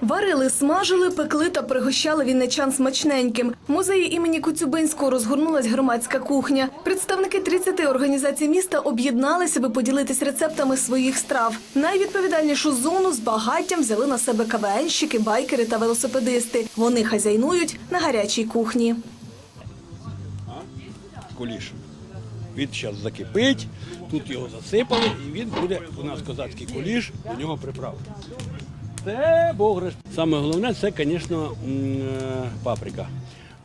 Варили, смажили, пекли та пригощали вінничан смачненьким. В музеї імені Коцюбинського розгорнулась громадська кухня. Представники 30 організацій міста об'єдналися, аби поділитись рецептами своїх страв. Найвідповідальнішу зону з багаттям взяли на себе КВНщики, байкери та велосипедисти. Вони хазяйнують на гарячій кухні. куліш. Він зараз закипить, тут його засипали, і він буде у нас козацький куліш, до нього приправ. Це бограш. Саме головне це, звісно, е, паприка.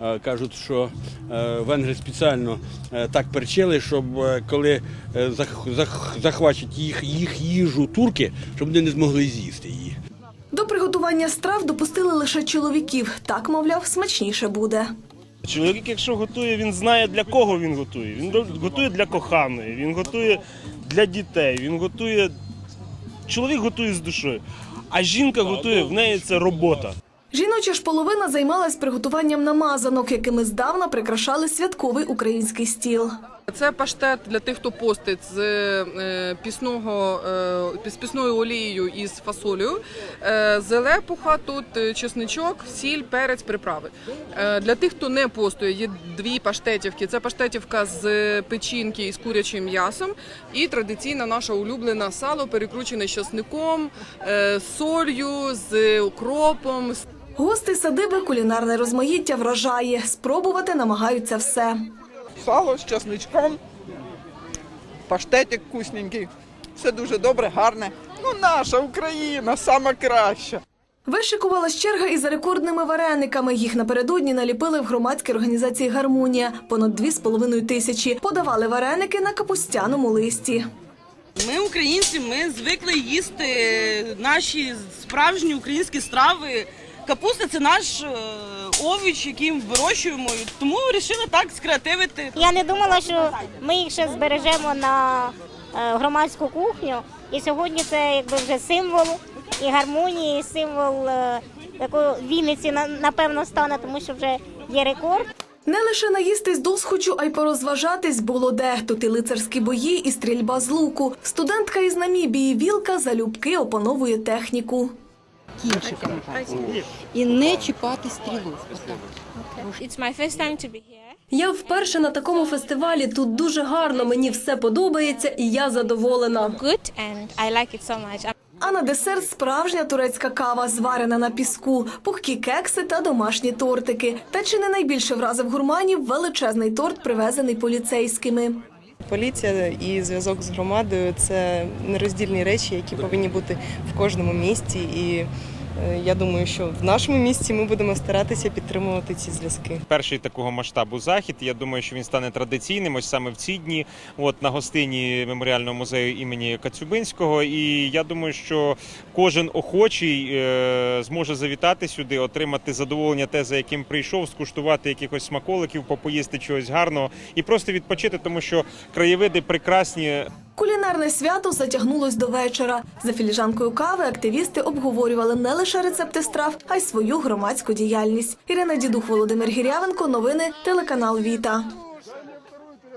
Е, Кажуть, що е, венгри спеціально так перчили, щоб коли зах- зах- захвачать їх, їх їжу турки, щоб вони не змогли з'їсти її. До приготування страв допустили лише чоловіків. Так, мовляв, смачніше буде. Чоловік, якщо готує, він знає для кого він готує. Він готує для коханої, він готує для дітей, він готує. Чоловік готує з душою, а жінка готує в неї це робота. Жіноча ж половина займалась приготуванням намазанок, якими здавна прикрашали святковий український стіл. Це паштет для тих, хто постить з е, пісного е, з пісною олією із фасолею. Е, зелепуха тут чесничок, сіль, перець, приправи. Для тих, хто не постує, є дві паштетівки. Це паштетівка з печінки із курячим м'ясом, і традиційна наша улюблена сало, перекручене з чесником, е, солью, з укропом, Гости садиби кулінарне розмаїття вражає. Спробувати намагаються все. Сало з часничком, паштетик вкусненький. Все дуже добре, гарне. Ну, наша Україна, сама краща. Вишикувалась черга із рекордними варениками. Їх напередодні наліпили в громадській організації Гармонія. Понад дві з половиною тисячі. Подавали вареники на капустяному листі. Ми українці, ми звикли їсти наші справжні українські страви. Капуста це наш е, овіч, який ми вирощуємо. І Тому вирішили так скреативити. Я не думала, що ми їх ще збережемо на е, громадську кухню. І сьогодні це якби вже символ і гармонії, і символ е, такої Вінниці на- напевно стане, тому що вже є рекорд. Не лише наїстись досхочу, а й порозважатись було де. Тут і лицарські бої, і стрільба з луку. Студентка із Намібії Вілка залюбки опановує техніку. Кінчиками і не чіпати стрілу. Я вперше на такому фестивалі. Тут дуже гарно. Мені все подобається, і я задоволена. А на десерт справжня турецька кава, зварена на піску, пухкі кекси та домашні тортики. Та чи не найбільше вразив гурманів величезний торт, привезений поліцейськими. Поліція і зв'язок з громадою це нероздільні речі, які повинні бути в кожному місті. І я думаю, що в нашому місті ми будемо старатися підтримувати ці зв'язки. перший такого масштабу захід. Я думаю, що він стане традиційним ось саме в ці дні, от на гостині меморіального музею імені Кацюбинського. І я думаю, що кожен охочий е, зможе завітати сюди, отримати задоволення те, за яким прийшов, скуштувати якихось смаколиків, попоїсти чогось гарного і просто відпочити, тому що краєвиди прекрасні. Кулінарне свято затягнулось до вечора. За філіжанкою кави активісти обговорювали не лише рецепти страв, а й свою громадську діяльність. Ірина Дідух, Володимир Гірявенко. Новини телеканал Віта.